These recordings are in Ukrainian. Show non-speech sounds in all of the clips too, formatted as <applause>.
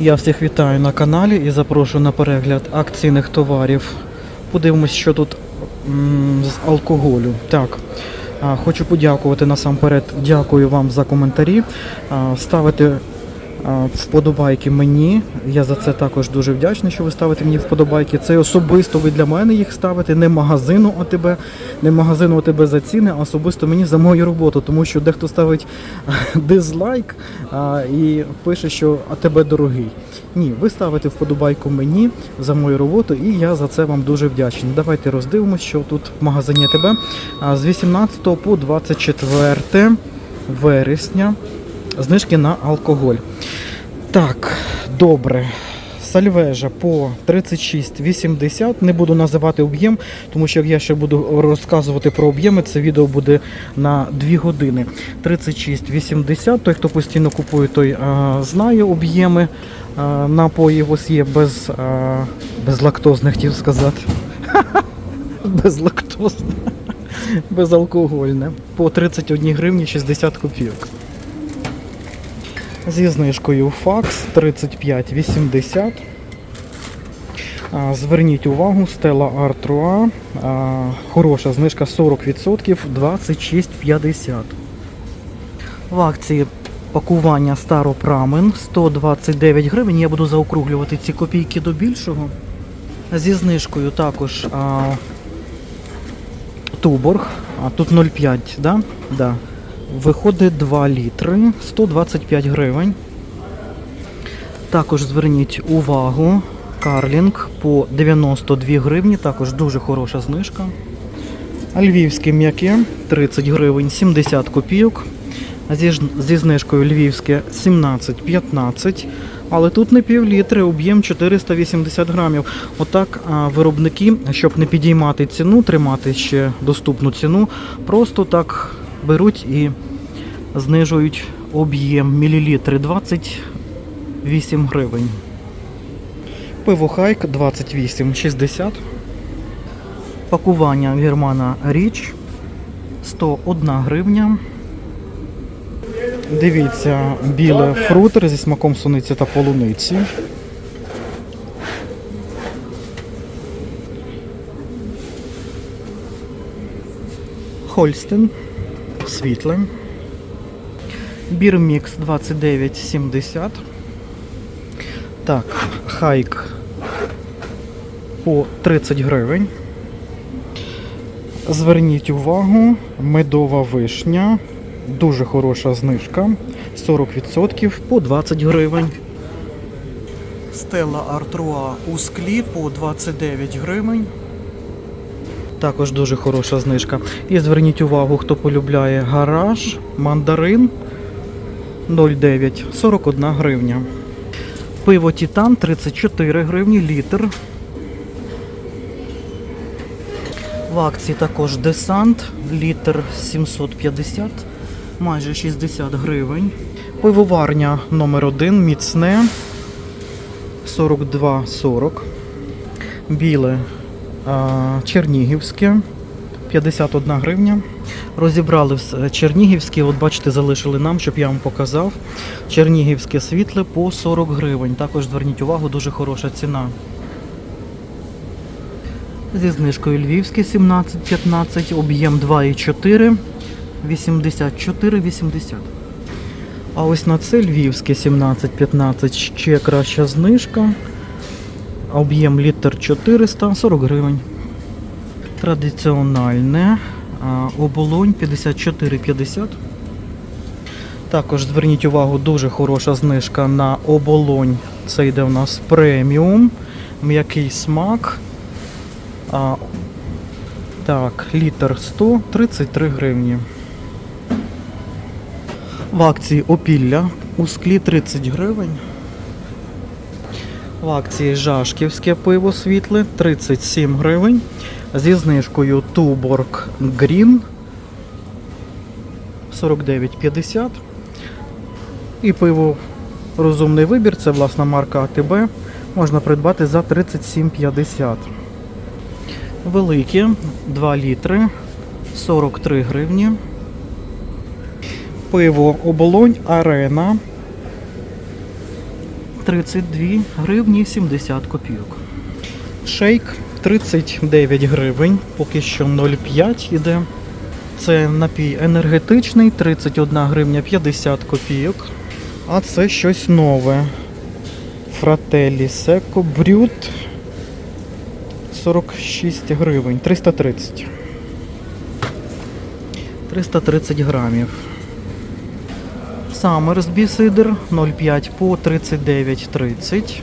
Я всіх вітаю на каналі і запрошую на перегляд акційних товарів. Подивимось, що тут м, з алкоголю. Так, а, хочу подякувати насамперед. Дякую вам за коментарі. А, Ставите а, вподобайки мені. Я за це також дуже вдячний, що ви ставите мені вподобайки. Це особисто ви для мене їх ставите, не магазину ОТБ, не магазину ОТБ за ціни, а особисто мені за мою роботу, тому що дехто ставить дизлайк і пише, що АТБ дорогий. Ні, ви ставите вподобайку мені за мою роботу, і я за це вам дуже вдячний. Давайте роздивимося, що тут в магазині АТБ з 18 по 24 вересня знижки на алкоголь. Так, добре. Сальвежа по 36,80. Не буду називати об'єм, тому що як я ще буду розказувати про об'єми, це відео буде на 2 години. 36,80. Той, хто постійно купує, той а, знає об'єми а, напоїв. Ось є без, а, безлактозних, хотів сказати. <laughs> Безлактозне. Безалкогольне. По 31 гривні 60 копійок. Зі знижкою факс 35,80. Зверніть увагу, Stella Artois. а, Хороша знижка 40%, 26,50. В акції пакування Старопрамен 129 гривень. Я буду заокруглювати ці копійки до більшого. Зі знижкою також а, Туборг. А тут 0,5, да? Да. Виходить 2 літри, 125 гривень. Також зверніть увагу, карлінг по 92 гривні, також дуже хороша знижка. Львівське м'яке 30 гривень 70 копійок. Зі, зі знижкою львівське 17-15. Але тут не пів літри, об'єм 480 грамів. Отак виробники, щоб не підіймати ціну, тримати ще доступну ціну, просто так беруть і знижують об'єм мілілітри 28 гривень. Пиво Хайк 28,60. Пакування Германа Річ 101 гривня. Дивіться, біле фрутер зі смаком суниці та полуниці. Хольстен світле. Бірмікс 29,70. Так, хайк по 30 гривень. Зверніть увагу, медова вишня. Дуже хороша знижка. 40% по 20 гривень. Стелла Артруа у склі по 29 гривень. Також дуже хороша знижка. І зверніть увагу, хто полюбляє гараж, мандарин 0,9, 41 гривня. Пиво Титан 34 гривні літр. В акції також десант, літр 750, майже 60 гривень. Пивоварня номер 1 міцне 42,40. Біле Чернігівське 51 гривня. Розібрали Чернігівське, от бачите, залишили нам, щоб я вам показав. Чернігівське світле по 40 гривень. Також зверніть увагу, дуже хороша ціна. Зі знижкою Львівське 17,15, об'єм 2,4, 84,80. А ось на це Львівське 17,15, ще краща знижка. Об'єм літр 400, 40 гривень. Традиціональне. Оболонь 54,50. Також зверніть увагу, дуже хороша знижка на оболонь. Це йде у нас преміум, м'який смак. А, так, літр 100, 33 гривні. В акції опілля у склі 30 гривень. В акції Жашківське пиво світле 37 гривень. Зі знижкою Туборг Грін 49,50. І пиво Розумний вибір, це власна марка АТБ. Можна придбати за 37,50. Велике 2 літри 43 гривні. Пиво оболонь Арена 32 гривні 70 копійок. Шейк 39 гривень, поки що 0,5 іде. Це напій енергетичний, 31 гривня 50 копійок. А це щось нове. Фрателі Секо Брют 46 гривень, 330. 330 грамів. Самерсбі сидр 0,5 по 39,30.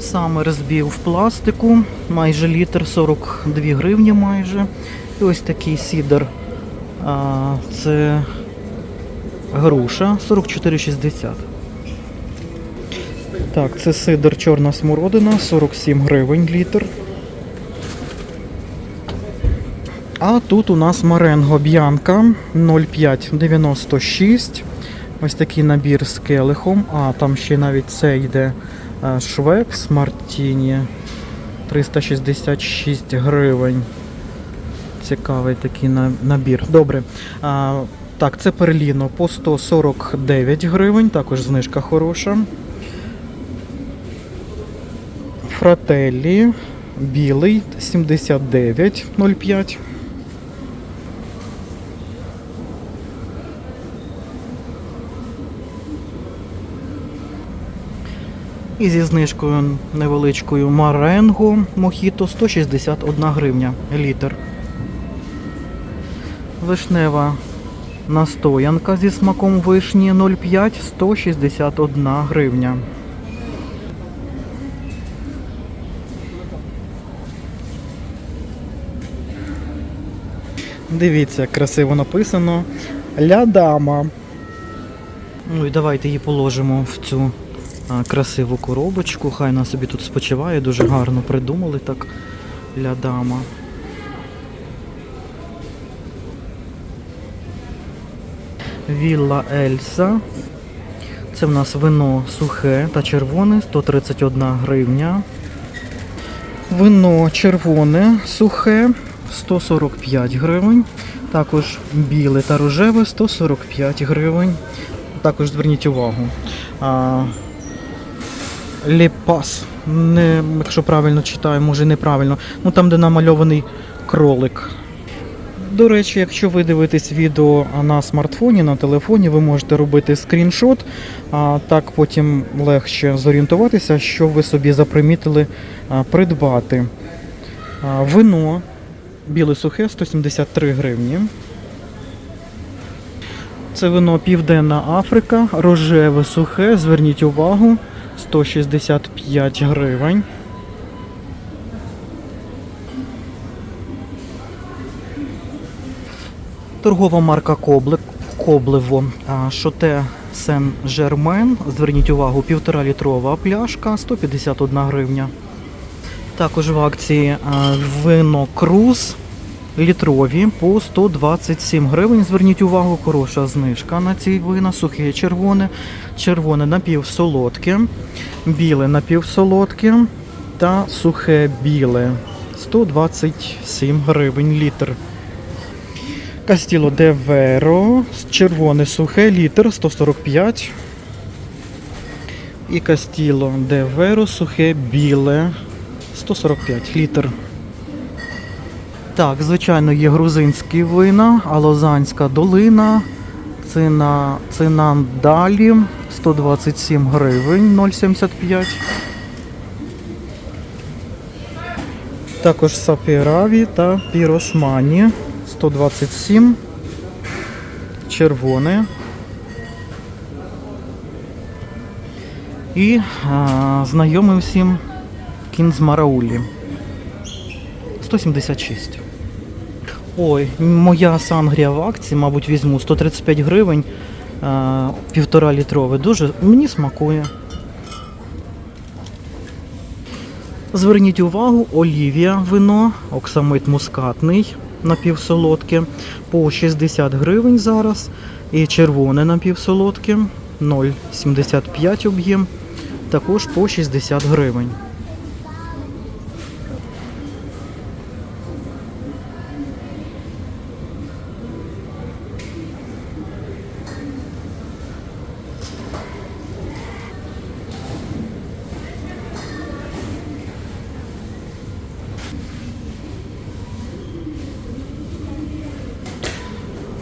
Саме Самерсбі в пластику, майже літр 42 гривні майже. І ось такий сідер. А, це груша 44,60. Так, це сидр чорна смородина, 47 гривень літр. А тут у нас Маренго Б'янка 0,596. Ось такий набір з келихом. А, там ще навіть це йде е, Швекс Мартіні 366 гривень. Цікавий такий набір. Добре. А, так, це перліно по 149 гривень, також знижка хороша. Фрателлі білий 79,05. І зі знижкою невеличкою Маренго Мохіто 161 гривня літр. Вишнева настоянка зі смаком вишні 0,5 161 гривня. Дивіться, красиво написано. Ля-дама. Ну і давайте її положимо в цю красиву коробочку. Хай вона собі тут спочиває, дуже гарно придумали так ля-дама. Вілла Ельса. Це в нас вино сухе та червоне 131 гривня. Вино червоне сухе 145 гривень. Також біле та рожеве 145 гривень. Також зверніть увагу. А, Лепас. Не, якщо правильно читаю, може неправильно. Ну там, де намальований кролик. До речі, якщо ви дивитесь відео на смартфоні, на телефоні, ви можете робити скріншот, а так потім легше зорієнтуватися, що ви собі запримітили придбати. Вино біле сухе 173 гривні. Це вино Південна Африка, рожеве сухе, зверніть увагу, 165 гривень. Торгова марка Кобле, Коблево, Шоте Сен Жермен. Зверніть увагу, півтора літрова пляшка 151 гривня. Також в акції вино Круз літрові по 127 гривень. Зверніть увагу, хороша знижка на ці вина. Сухе червоне, червоне напівсолодке, біле напівсолодке та сухе біле 127 гривень літр. Кастіло де Веро, червоне сухе, літр 145. І Кастіло де Веро, сухе біле 145 літр. Так, звичайно, є грузинські вина, Алозанська долина, цина, цинандалі 127 гривень 0,75. Також сапіраві та піросмані 127. Червоне. І а, знайомий всім кінзмараулі. 176. Ой, моя сангрія в акції, мабуть, візьму 135 гривень, а, півтора літрове. Дуже мені смакує. Зверніть увагу, олівія вино, оксамит мускатний напівсолодке по 60 гривень зараз. І червоне напівсолодке 0,75 об'єм, також по 60 гривень.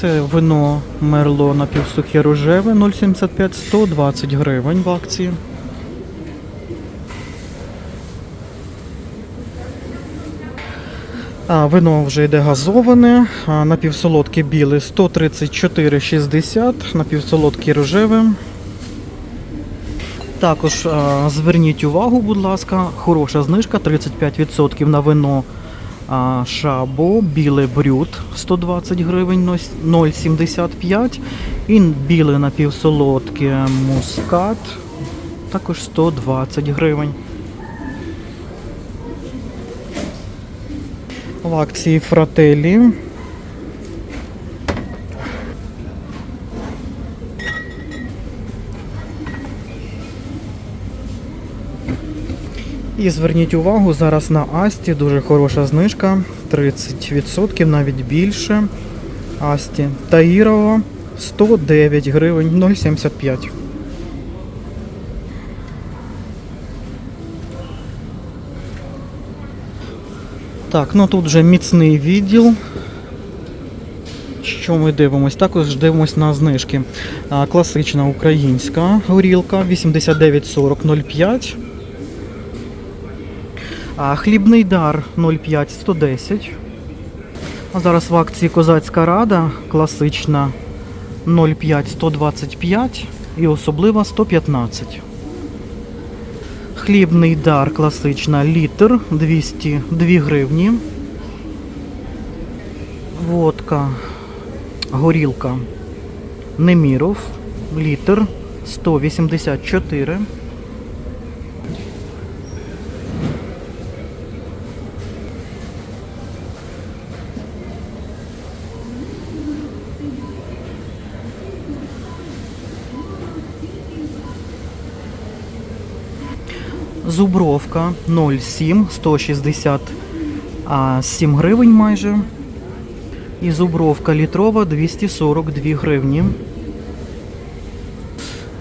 Це вино мерло напівсухе рожеве 0,75 120 гривень в акції. А, вино вже йде газоване, а, напівсолодке біле 134,60, напівсолодке рожеве. Також а, зверніть увагу, будь ласка, хороша знижка 35% на вино Шабо, біле брют 120 гривень 0,75 і біле напівсолодке мускат також 120 гривень. В акції Фрателі. І зверніть увагу, зараз на Асті дуже хороша знижка, 30%, навіть більше. Асті Таїрова 109 гривень 0,75. Так, ну тут вже міцний відділ. Що ми дивимось? Також дивимось на знижки. Класична українська горілка 89,40,05. Хлібний дар 0,5 110. А зараз в акції Козацька Рада класична 0,5 125 і особлива 115. Хлібний дар класична літр 202 гривні. Водка, горілка Неміров, літр 184. Зубровка 0,7, 167 гривень майже. І зубровка літрова 242 гривні.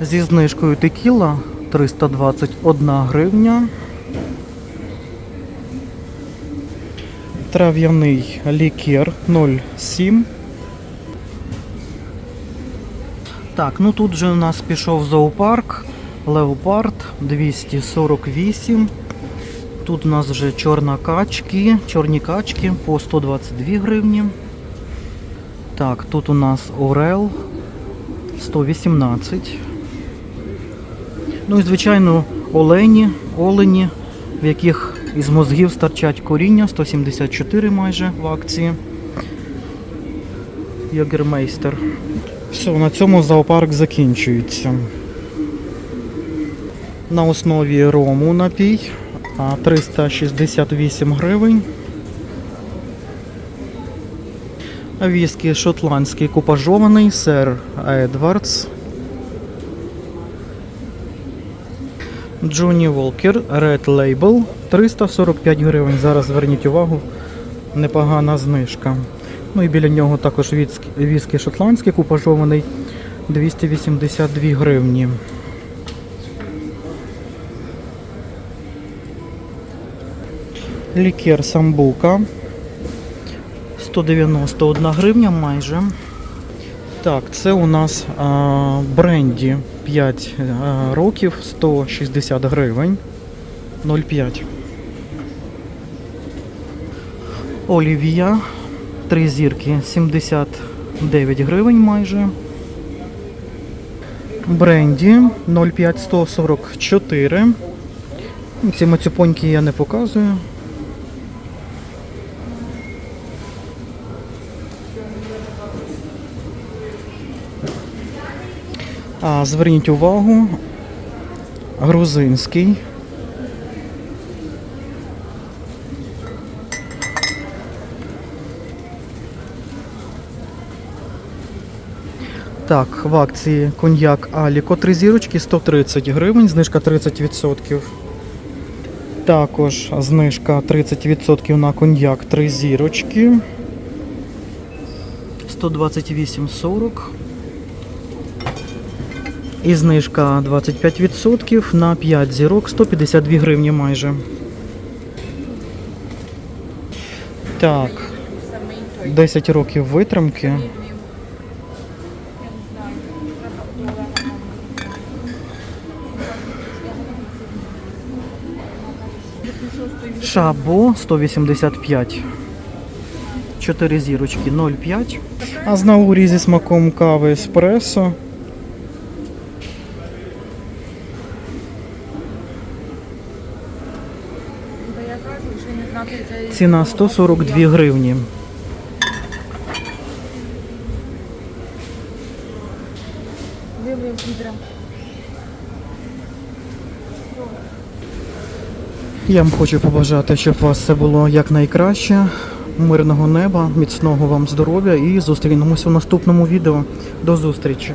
Зі знижкою текіла 321 гривня. Трав'яний лікер 0,7. Так, ну тут же у нас пішов зоопарк. Леопард 248. Тут у нас вже чорна качки, чорні качки по 122 гривні. Так, тут у нас Орел 118. Ну і звичайно олені, олені, в яких із мозгів старчать коріння, 174 майже в акції. Йогермейстер. Все, на цьому зоопарк закінчується. На основі рому напій 368 гривень. Віскі шотландський купажований, сер Едвардс. Джоні Волкер Red Label 345 гривень. Зараз зверніть увагу, непогана знижка. Ну і біля нього також віскі шотландський купажований 282 гривні. Лікер самбука 191 гривня майже. Так, це у нас а, бренді 5 а, років 160 гривень 0,5. Олівія 3 зірки 79 гривень майже. Бренді 0,5 144. Ці мацюпоньки я не показую. А, зверніть увагу, грузинський. Так, в акції коньяк Аліко 3 зірочки 130 гривень, знижка 30%. Також знижка 30% на коньяк 3 зірочки. 128,40. І знижка 25% на 5 зірок 152 гривні майже. Так, 10 років витримки. Шабо 185. 4 зірочки 0,5. А знову різі смаком кави еспресо. Ціна 142 гривні. Я вам хочу побажати, щоб у вас все було якнайкраще. Мирного неба, міцного вам здоров'я і зустрінемося у наступному відео. До зустрічі!